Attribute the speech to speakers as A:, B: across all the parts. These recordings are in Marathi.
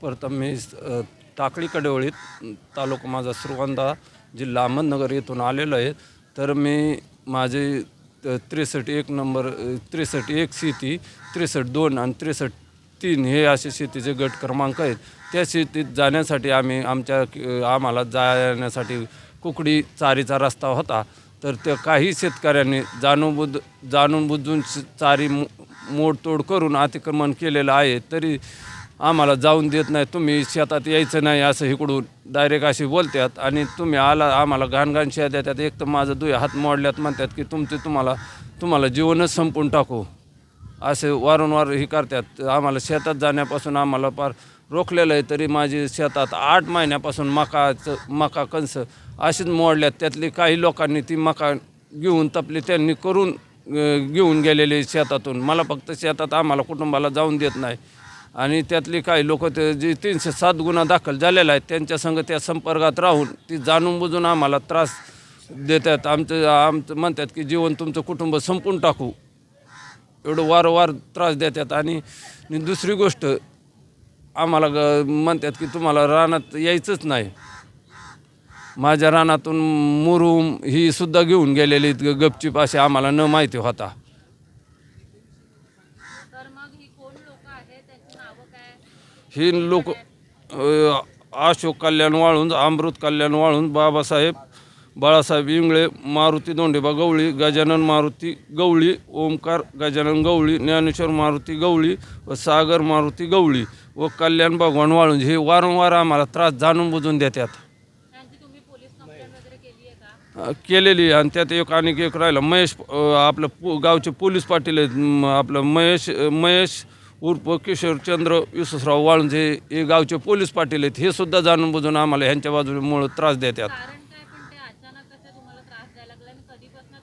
A: प्रथम मी अ, टाकळी कडेवळीत तालुका माझा सुरवंदा जिल्हा अहमदनगर येथून आलेलो आहे. तर मी माझे त्रेसष्ट एक नंबर त्रेसष्ट एक शेती त्रेसष्ट दोन आणि त्रेसष्ट तीन हे असे शेतीचे गट क्रमांक आहेत. त्या शेतीत जाण्यासाठी आम्ही आमच्या अ, आम्हाला जाण्यासाठी कुकडी चारीचा रस्ता होता. तर त्या काही शेतकऱ्यांनी जाणून जाणूनबुजून जाणून बुजून चारी मो- मोडतोड करून अतिक्रमण केलेलं आहे. तरी आम्हाला जाऊन देत नाही तुम्ही शेतात यायचं नाही असं इकडून डायरेक्ट अशी बोलतात आणि तुम्ही आला आम्हाला घाणघाण शेत देतात. एक तर माझं दुय हात मोडल्यात म्हणतात की तुमचे तुम्हाला तुम्हाला जीवनच संपून टाकू. असे वारंवार हे करतात. आम्हाला शेतात जाण्यापासून आम्हाला फार रोखलेलं आहे तरी माझी शेतात आठ महिन्यापासून मकाचं मका कंस अशीच मोडल्यात. त्यातली काही लोकांनी ती मका घेऊन तपली त्यांनी करून घेऊन गेलेले शेतातून. मला फक्त शेतात आम्हाला कुटुंबाला जाऊन देत नाही. आणि त्यातली काही लोक ते जे तीनशे सात गुन्हा दाखल झालेला आहेत त्यांच्या संग त्या संपर्कात राहून ती जाणून बुजून आम्हाला त्रास देतात. आमचं आमचं म्हणतात की जीवन तुमचं कुटुंब संपून टाकू. एवढं वारंवार त्रास देतात. आणि दुसरी गोष्ट आम्हाला ग म्हणतात की तुम्हाला रानात यायचंच नाही. माझ्या रानातून मुरुम ही सुद्धा घेऊन गेलेली आहेत ग- गपचीप असे आम्हाला न माहिती होता
B: तर मग ही कोण लोक आहेत त्यांची नावं काय
A: ही लोक अशोक कल्याण वाळून अमृत कल्याण वाळून बाबासाहेब बाळासाहेब इंगळे मारुती दोंडेबा गवळी गजानन मारुती गवळी ओमकार गजानन गवळी ज्ञानेश्वर मारुती गवळी व सागर मारुती गवळी व कल्याण भगवान वाळूंज हे वारंवार आम्हाला त्रास जाणून बुजून देतात.
B: आहे
A: केलेली आणि त्यात एक आणि एक राहिलं. महेश आपलं पो गावचे पोलीस पाटील आहेत. आपलं महेश महेश उर्फ किशोरचंद्र विश्वसराव वाळुंजे हे गावचे पोलीस पाटील आहेत हे सुद्धा जाणून बुजून आम्हाला ह्यांच्या बाजूमुळं त्रास देतात
B: कसं तुम्हाला त्रास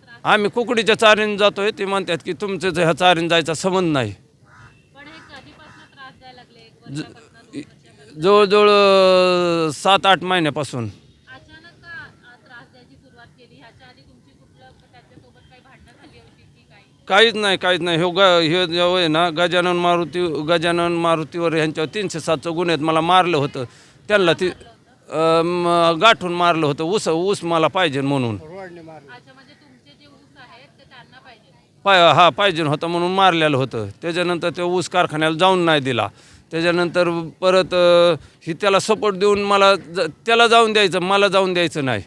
B: त्रास
A: आम्ही कुकडीच्या चारीने जातोय ते म्हणतात की तुमचं ह्या चारीने जायचा संबंध नाही.
B: वर्षापासून
A: जवळजवळ सात आठ महिन्यापासून.
B: अचानक का अ, त्रास द्यायची सुरुवात केली? ह्याच्या आधी तुमची कुठलं त्यांच्यासोबत काही भांडणं झाली होती? की काही
A: काहीच नाही काहीच नाही. हे ग हे जेव्हा आहे ना गजानन मारुती गजानन मारुतीवर ह्यांच्यावर तीनशे सातचं गुन्ह्यात मला मारलं होतं. त्यांना ती अ, गाठून मारलं होतं. ऊस ऊस मला पाहिजे म्हणून.
B: अच्छा म्हणजे तुमचे जे ऊस आहेत ते त्यांना पाहिजे.
A: पाय हा पाहिजे होतं म्हणून मारलेलं होतं. त्याच्यानंतर ते ऊस कारखान्याला जाऊन नाही दिला. त्याच्यानंतर परत अ, ही त्याला सपोर्ट देऊन मला ज- त्याला जाऊन द्यायचं मला जाऊन द्यायचं नाही.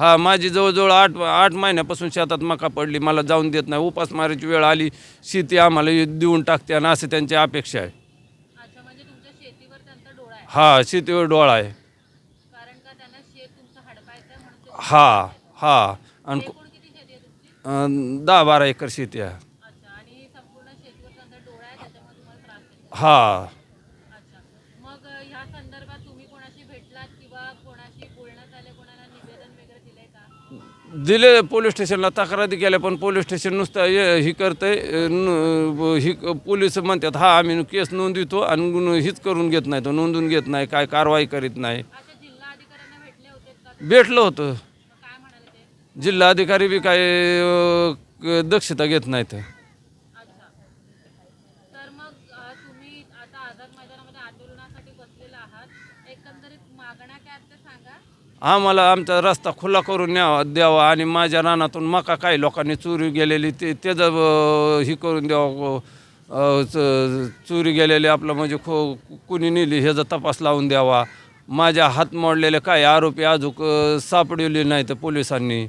A: हा माझी जवळजवळ आठ आठ महिन्यापासून शेतात मका पडली. मला जाऊन देत नाही. उपासमारीची वेळ आली शेती आम्हाला देऊन टाकते आणि असं त्यांची अपेक्षा आहे.
B: म्हणजे आहे.
A: हा शेतीवर डोळा आहे. हा हा. आणि दहा बारा एकर शेती आहे.
B: अच्छा आणि संपूर्ण शेतीवर त्यांचा डोळा आहे त्याच्यामुळे तुम्हाला त्रास देतो
A: हा
B: अच्छा मग अ, ह्या संदर्भात तुम्ही कोणाशी भेटलात किंवा कोणाशी बोलण्यात आले कोणाला निवेदन वगैरे दिलंय का
A: दिले पोलीस स्टेशनला तक्रारी केल्या पण पोलीस स्टेशन नुसतं हे- ही करतंय न- ही पोलीस म्हणतात हा आम्ही केस नोंदवितो आणि हीच करून घेत नाही तो नोंदून घेत नाही काय कारवाई करीत नाही.
B: भेटलं होतं. जिल्हाधिकारी
A: जिल्हा अधिकारी बी काय दक्षता घेत नाहीत.
B: एकंदरीत मागण्या काय सांगा.
A: आम्हाला आमचा रस्ता खुला करून न्यावा द्यावा आणि माझ्या रानातून मका काही लोकांनी चोरी गेलेली ते त्याचं ही करून द्यावं चोरी गेलेली आपलं म्हणजे खो कुणी नेली ह्याचा तपास लावून द्यावा. माझ्या हात मोडलेले काही आरोपी अजूक सापडवले पोलिसांनी.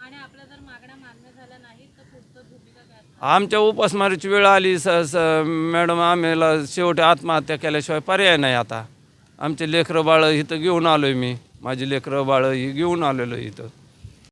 B: नाहीत तर असणार?
A: आमच्या उपासमारीची वेळ आली स मॅडम आम्हाला शेवटी आत्महत्या केल्याशिवाय पर्याय नाही आता. आमचे लेकरं बाळं इथं घेऊन आलो आहे मी. माझी लेकरं बाळं ही घेऊन आलेलो आहे इथं.